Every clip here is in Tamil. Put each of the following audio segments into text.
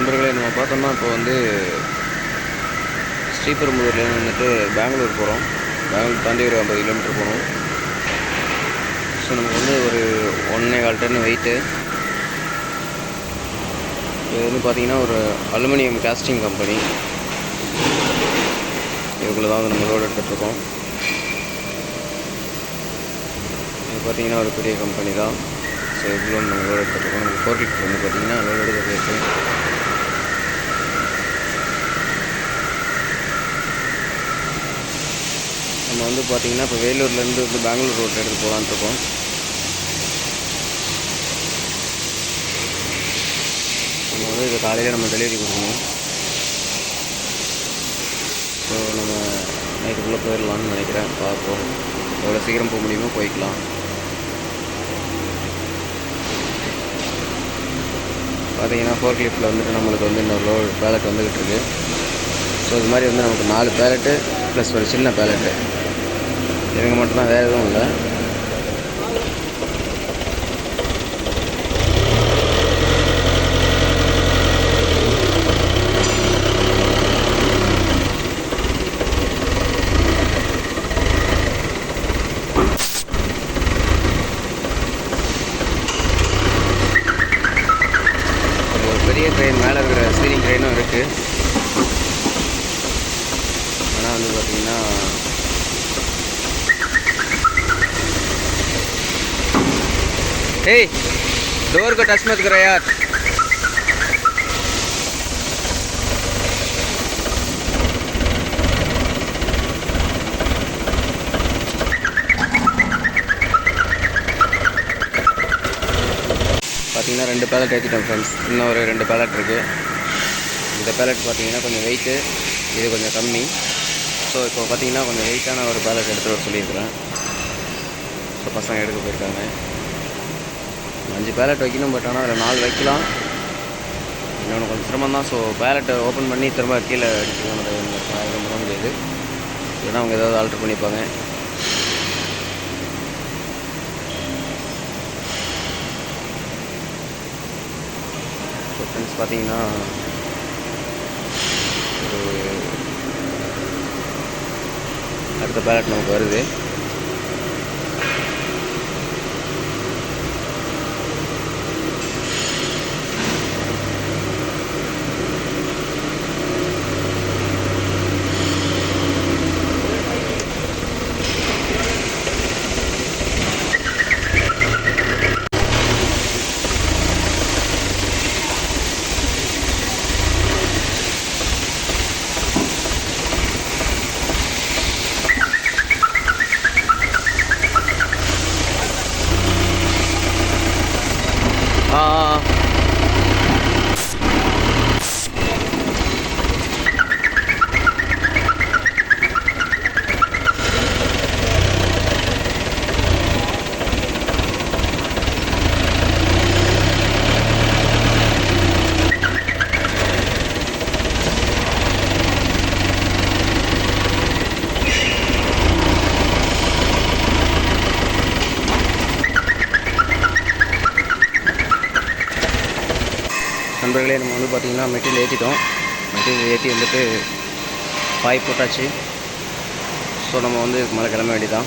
நண்பர்களே நம்ம பார்த்தோம்னா இப்போ வந்து ஸ்ரீபெரும்புதூர்லேருந்து வந்துட்டு பெங்களூர் போகிறோம் பெங்களூர் தாண்டி ஒரு ஐம்பது கிலோமீட்டர் போகணும். ஸோ நமக்கு வந்து ஒரு ஒன்றே கால் டன் வெயிட்டு இது வந்து பார்த்திங்கன்னா ஒரு அலுமினியம் கேஸ்டிங் கம்பெனி இதுக்குள்ளே தான் வந்து நம்ம லோடு எடுத்துகிட்ருக்கோம் இது பார்த்திங்கன்னா ஒரு பெரிய கம்பெனி தான். ஸோ இவ்வளோ நம்ம லோடு எடுத்துகிட்ருக்கோம் நம்ம ஃபோர் வந்து பார்த்திங்கன்னா லோடு எடுக்க நம்ம வந்து பார்த்திங்கன்னா இப்போ வேலூர்லேருந்து வந்து பெங்களூர் ரோட்டில் எடுத்து போகலான்ட்டு இருக்கோம். நம்ம வந்து இது காலையில் நம்ம டெலிவரி கொடுக்கணும். ஸோ நம்ம நைட்டுக்குள்ளே போயிடலாம்னு நினைக்கிறேன். பார்ப்போம். எவ்வளோ சீக்கிரம் போக முடியுமோ போய்க்கலாம். பார்த்தீங்கன்னா ஃபோர் கிளிப்பில் வந்துட்டு நம்மளுக்கு வந்து இன்னொரு லோ பேலட் வந்துக்கிட்டு இருக்கு. ஸோ இது மாதிரி வந்து நமக்கு நாலு பேலட்டு ப்ளஸ் ஒரு சின்ன பேலட்டு இவங்க மட்டும்தான் வேறு எதுவும் இல்லை ஒரு பெரிய ட்ரெயின் மேலே இருக்கிற சீலிங் ட்ரெயினும் இருக்குது ஆனால் வந்து பார்த்தீங்கன்னா ஏய் ಡೋರ್ಗೆ ಟಚ್ ಮತ್ ಕರ ಯಾರ್ பார்த்திங்கன்னா ரெண்டு பேலட் ஏற்றிட்டேன் ஃப்ரெண்ட்ஸ் இன்னும் ஒரு ரெண்டு பேலட் இருக்குது இந்த பேலட் பார்த்தீங்கன்னா கொஞ்சம் வெயிட்டு இது கொஞ்சம் கம்மி. ஸோ இப்போ பார்த்தீங்கன்னா கொஞ்சம் வெயிட்டான ஒரு பேலட் எடுத்துகிட்டு சொல்லியிருக்கிறேன். ஸோ பசங்க எடுக்க போயிருக்காங்க. அஞ்சு பேலட் வைக்கணும் பட் ஆனால் அதில் நாலு வைக்கலாம். இன்னொன்று கொஞ்சம் சிரமம் தான் ஸோ பேலட்டை ஓப்பன் பண்ணி திரும்ப கீழே அடிக்கணும் எதுவும் பண்ண முடியாது. இல்லைன்னா அவங்க ஏதாவது ஆல்ட்ரு பண்ணிப்பாங்க. ஸோ ஃப்ரெண்ட்ஸ் பார்த்தீங்கன்னா ஒரு அடுத்த பேலட் நமக்கு வருது. நண்பர்களே நம்ம வந்து பார்த்திங்கன்னா மெட்டீரியல் ஏற்றிட்டோம் மெட்டீரியல் ஏற்றி வந்துட்டு பாய் போட்டாச்சு. ஸோ நம்ம வந்து இதுக்கு மேலே கிளம்ப வேண்டியதான்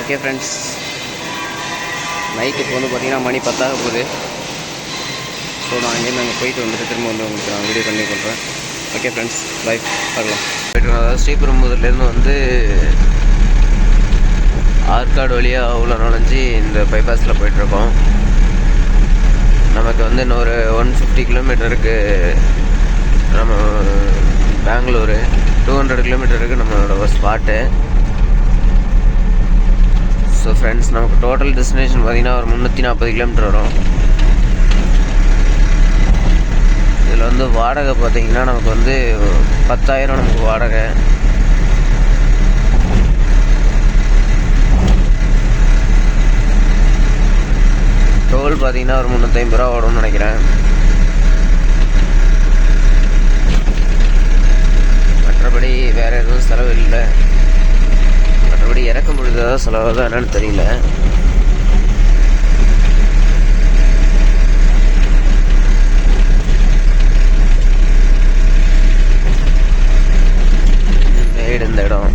ஓகே ஃப்ரெண்ட்ஸ் நைட்டு இப்போ வந்து பார்த்திங்கன்னா மணி பத்தாக போகுது. ஸோ நான் அங்கேருந்து அங்கே போயிட்டு வந்துட்டு திரும்ப வந்து உங்களுக்கு நான் வீடியோ பண்ணி பண்ணுறேன் ஓகே ஃப்ரெண்ட்ஸ் பை பார்க்கலாம். போயிட்டு அதாவது ஸ்ரீபெரும்புதூர்லேருந்து வந்து ஆற்காடு வழியாக உள்ள நுழைஞ்சி இந்த பைபாஸில் போயிட்டுருக்கோம் நமக்கு வந்து இன்னொரு ஒன் ஃபிஃப்டி கிலோமீட்டருக்கு நம்ம பெங்களூர். டூ ஹண்ட்ரட் கிலோமீட்டருக்கு நம்மளோட ஸ்பாட்டு ஸோ ஃப்ரெண்ட்ஸ் நமக்கு டோட்டல் டெஸ்டினேஷன் பார்த்தீங்கன்னா ஒரு முந்நூற்றி நாற்பது கிலோமீட்டர் வரும். இதில் வந்து வாடகை பார்த்தீங்கன்னா நமக்கு வந்து பத்தாயிரம் நமக்கு வாடகை. டோல் பார்த்தீங்கன்னா ஒரு முந்நூற்றி ஐம்பது ரூபா வரும்னு நினைக்கிறேன். மற்றபடி வேறு எதுவும் செலவு இல்லை. மற்றபடி இறக்க முடியாத செலவு தான் என்னன்னு தெரியல. இந்த இடம்.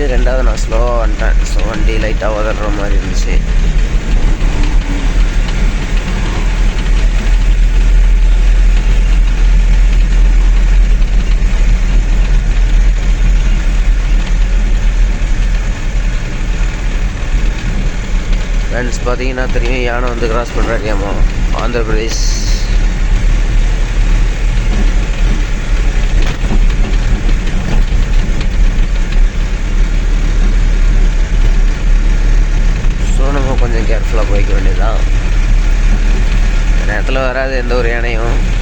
சைடு ரெண்டாவது நான் ஸ்லோவாக வந்துட்டேன். ஸோ வண்டி லைட்டாக உதற மாதிரி இருந்துச்சு. ஃப்ரெண்ட்ஸ் பார்த்தீங்கன்னா தெரியும் யானை வந்து கிராஸ் பண்ணுற ஆமாம் ஆந்திரப்பிரதேஷ். கொஞ்சம் கேர்ஃபுல்லாக போய்க்க வேண்டியதுதான். நேரத்தில் வராது எந்த ஒரு யானையும்.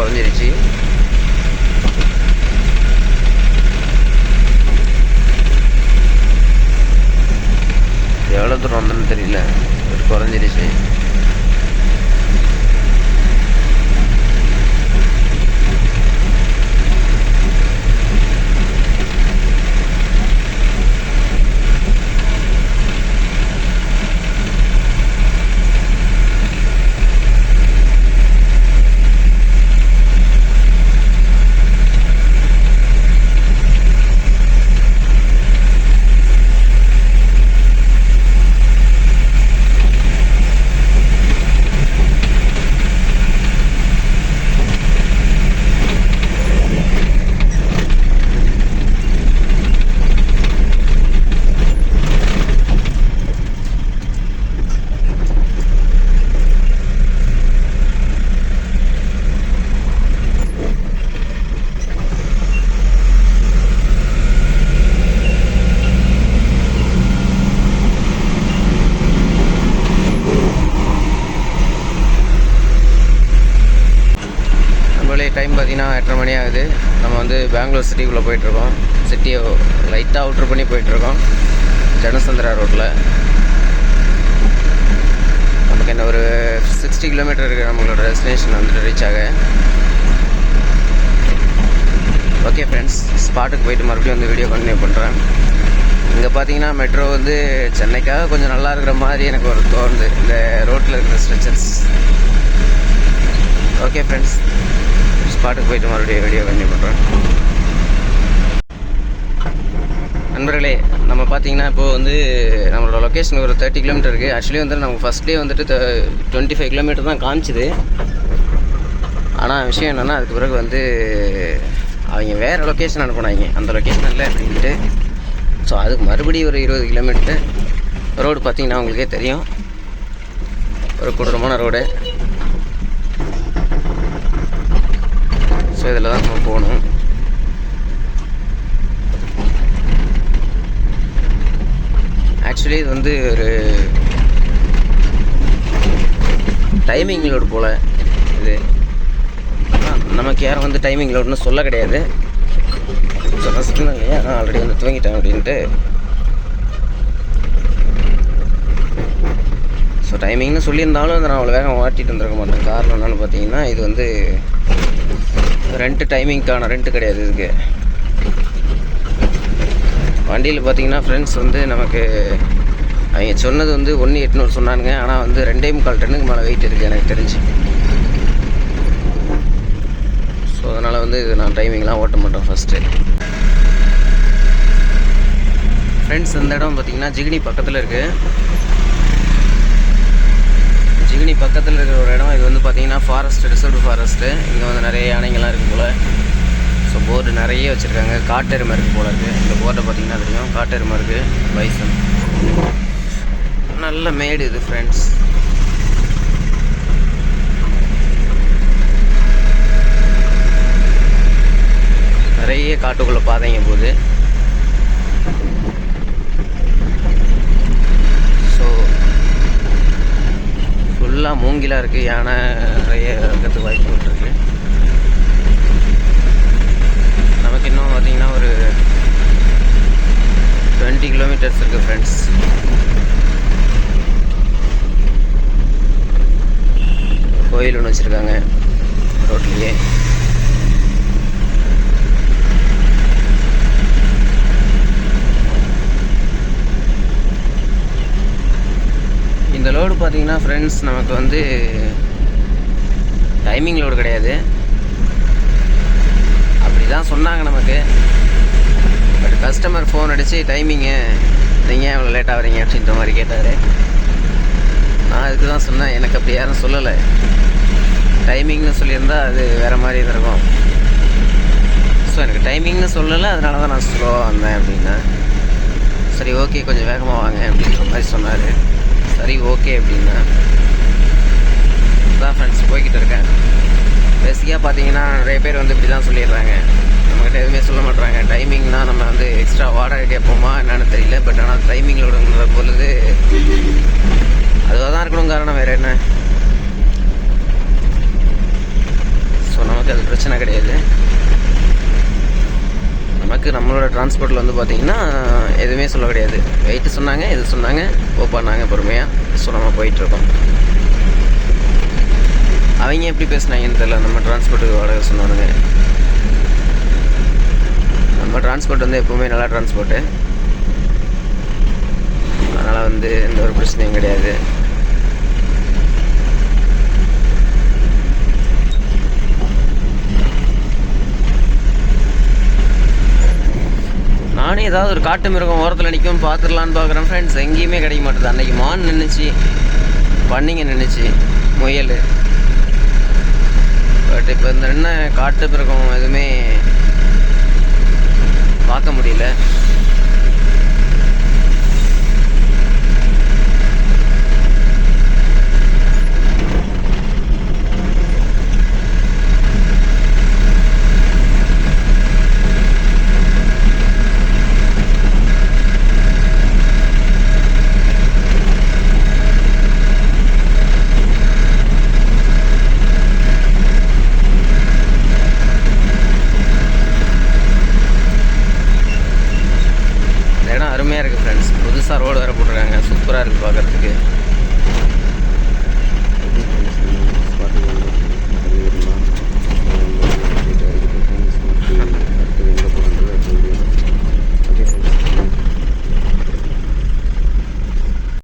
குறைஞ்சிருச்சு எவ்வளோ தூரம் வந்தோன்னு தெரியல. ஒரு குறைஞ்சிருச்சு. எட்டரை நம்ம வந்து பெங்களூர் சிட்டிக்குள்ளே போயிட்டுருக்கோம். சிட்டியை லைட்டாக அவுட்ரு பண்ணி போயிட்டுருக்கோம். ஜனசந்திரா ரோட்டில் நமக்கு என்ன ஒரு சிக்ஸ்டி கிலோமீட்டர் இருக்குது நம்மளோட டெஸ்டினேஷன் வந்துட்டு ரீச் ஆக. ஓகே ஃப்ரெண்ட்ஸ் ஸ்பாட்டுக்கு போயிட்டு மறுபடியும் வந்து வீடியோ கண்டினியூ பண்ணுறேன் இங்கே பார்த்தீங்கன்னா மெட்ரோ வந்து சென்னைக்காக கொஞ்சம் நல்லா இருக்கிற மாதிரி எனக்கு ஒரு தோணுது. இந்த ரோட்டில் இருக்கிற ஸ்ட்ரெச்சர்ஸ் ஓகே ஃப்ரெண்ட்ஸ் ஸ்பாட்டுக்கு போயிட்டு மறுபடியும் வீடியோ கண்டினியூ பண்ணுறேன் நண்பர்களே நம்ம பார்த்தீங்கன்னா இப்போது வந்து நம்மளோட லொக்கேஷன் ஒரு தேர்ட்டி கிலோமீட்டர் இருக்குது ஆக்சுவலி வந்து நமக்கு ஃபஸ்ட் டே வந்துட்டு டுவெண்ட்டி ஃபைவ் கிலோமீட்டர் தான் காமிச்சுது. ஆனால் விஷயம் என்னென்னா அதுக்கு பிறகு வந்து அவங்க வேறு லொக்கேஷன் அனுப்புனாங்க. அந்த லொக்கேஷன் இல்லை அப்படின்ட்டு. ஸோ அதுக்கு மறுபடியும் ஒரு இருபது கிலோமீட்டர் ரோடு பார்த்தீங்கன்னா உங்களுக்கே தெரியும். ஒரு கொடூரமான ரோடு. ஸோ இதில் தான் நம்ம போகணும். ஆக்சுவலி இது வந்து ஒரு டைமிங் லோடு போல் இது. நமக்கு யாரும் வந்து டைமிங் லோடுன்னு சொல்ல கிடையாது. சொன்ன சொன்னேன் இல்லையா? நான் ஆல்ரெடி வந்து தூங்கிட்டேன் அப்படின்ட்டு. ஸோ டைமிங்னு சொல்லியிருந்தாலும் அதை நான் அவ்வளோ வேகம் ஓட்டிகிட்டு வந்துருக்க மாட்டேன். காரணம் என்னென்னு பார்த்தீங்கன்னா இது வந்து ரெண்ட்டு டைமிங்க்கான ரெண்ட்டு கிடையாது இதுக்கு. வண்டியில் பார்த்தீங்கன்னா ஃப்ரெண்ட்ஸ் வந்து நமக்கு அவங்க சொன்னது வந்து ஒன்று எட்நூறு சொன்னானுங்க. ஆனால் வந்து ரெண்டே முக்கால் டன்னுக்கு மேலே வெயிட் இருக்குது எனக்கு தெரிஞ்சு. ஸோ அதனால் வந்து இது நான் டைமிங்லாம் ஓட்ட மாட்டேன் ஃபஸ்ட்டு ஃப்ரெண்ட்ஸ் இந்த இடம் பார்த்தீங்கன்னா ஜிகினி பக்கத்தில் இருக்குது ஜிகினி பக்கத்தில் இருக்கிற ஒரு இடம். இது வந்து பார்த்தீங்கன்னா ஃபாரஸ்ட் ரிசர்வ் ஃபாரஸ்ட்டு இங்கே வந்து நிறைய யானைங்கள்லாம் இருக்குது போல். ஸோ போர்டு நிறைய வச்சுருக்காங்க. காட்டெருமை இருக்குது போல் இருக்குது இந்த போர்டை பார்த்தீங்கன்னா தெரியும். காட்டெருமை இருக்குது பைசன் நல்ல மேடு இது ஃப்ரெண்ட்ஸ் நிறைய காட்டுக்குள்ளே பாதைங்க போகுது ஸோ ஃபுல்லாக மூங்கிலாக இருக்குது யானை நிறைய இருக்கிறதுக்கு வாய்ப்பு இருக்குது நமக்கு இன்னும் பார்த்தீங்கன்னா ஒரு டுவெண்ட்டி கிலோமீட்டர்ஸ் இருக்குது ஃப்ரெண்ட்ஸ் கோயில் ஒன்று வச்சுருக்காங்க ரோட்லேயே இந்த லோடு நமக்கு வந்து டைமிங் லோடு கிடையாது. அப்படி தான் சொன்னாங்க நமக்கு. பட் கஸ்டமர் ஃபோன் அடித்து டைமிங்கு நீங்கள் எவ்வளோ லேட்டாக வரீங்க அப்படின்ற மாதிரி கேட்டார். நான் அதுக்கு தான் சொன்னேன் எனக்கு அப்படி யாரும் சொல்லலை. டைமிங்னு சொல்லியிருந்தால் அது வேறு மாதிரி இருக்கும். ஸோ எனக்கு டைமிங்னு சொல்லலை அதனால தான் நான் ஸ்லோவாக வந்தேன் அப்படின்னா. சரி ஓகே கொஞ்சம் வேகமாக வாங்க அப்படின்ற மாதிரி சொன்னார். சரி ஓகே அப்படின்னா. தான் ஃப்ரெண்ட்ஸ் போய்கிட்டு இருக்கேன். பேசிக்காக பார்த்தீங்கன்னா நிறைய பேர் வந்து இப்படி தான் சொல்லிடுறாங்க. நம்மக்கிட்ட எதுவுமே சொல்ல மாட்றாங்க. டைமிங்னால் நம்ம வந்து எக்ஸ்ட்ரா வாடகை கேட்போமா என்னென்னு தெரியல. பட் ஆனால் டைமிங்களோட பொழுது அதுவாக தான் இருக்கணும் காரணம் வேறு என்ன? ஸோ நமக்கு அது பிரச்சனை கிடையாது. நமக்கு நம்மளோட டிரான்ஸ்போர்ட்டில் வந்து பார்த்தீங்கன்னா எதுவுமே சொல்ல கிடையாது. வெயிட்டு சொன்னாங்க இது சொன்னாங்க போப்பானாங்க பொறுமையாக ஸோ நம்ம போயிட்டுருக்கோம் அவங்க எப்படி பேசினாங்கன்னு தெரியல. நம்ம டிரான்ஸ்போர்ட்டுக்கு வாடகை சொன்னானுங்க நம்ம டிரான்ஸ்போர்ட் வந்து எப்போவுமே நல்லா டிரான்ஸ்போர்ட்டு அதனால் வந்து எந்த ஒரு பிரச்சனையும் கிடையாது. நானே ஏதாவது ஒரு காட்டு மிருகம் ஓரத்தில் நிற்கும் பார்த்துடலான்னு பார்க்குறேன் ஃப்ரெண்ட்ஸ் எங்கேயுமே கிடைக்க மாட்டேது. அன்றைக்கி மான் நின்றுச்சு பண்ணிங்க நின்றுச்சு முயல். பட் இப்போ இந்த என்ன காட்டு பிறக்கம் எதுவுமே பார்க்க முடியல.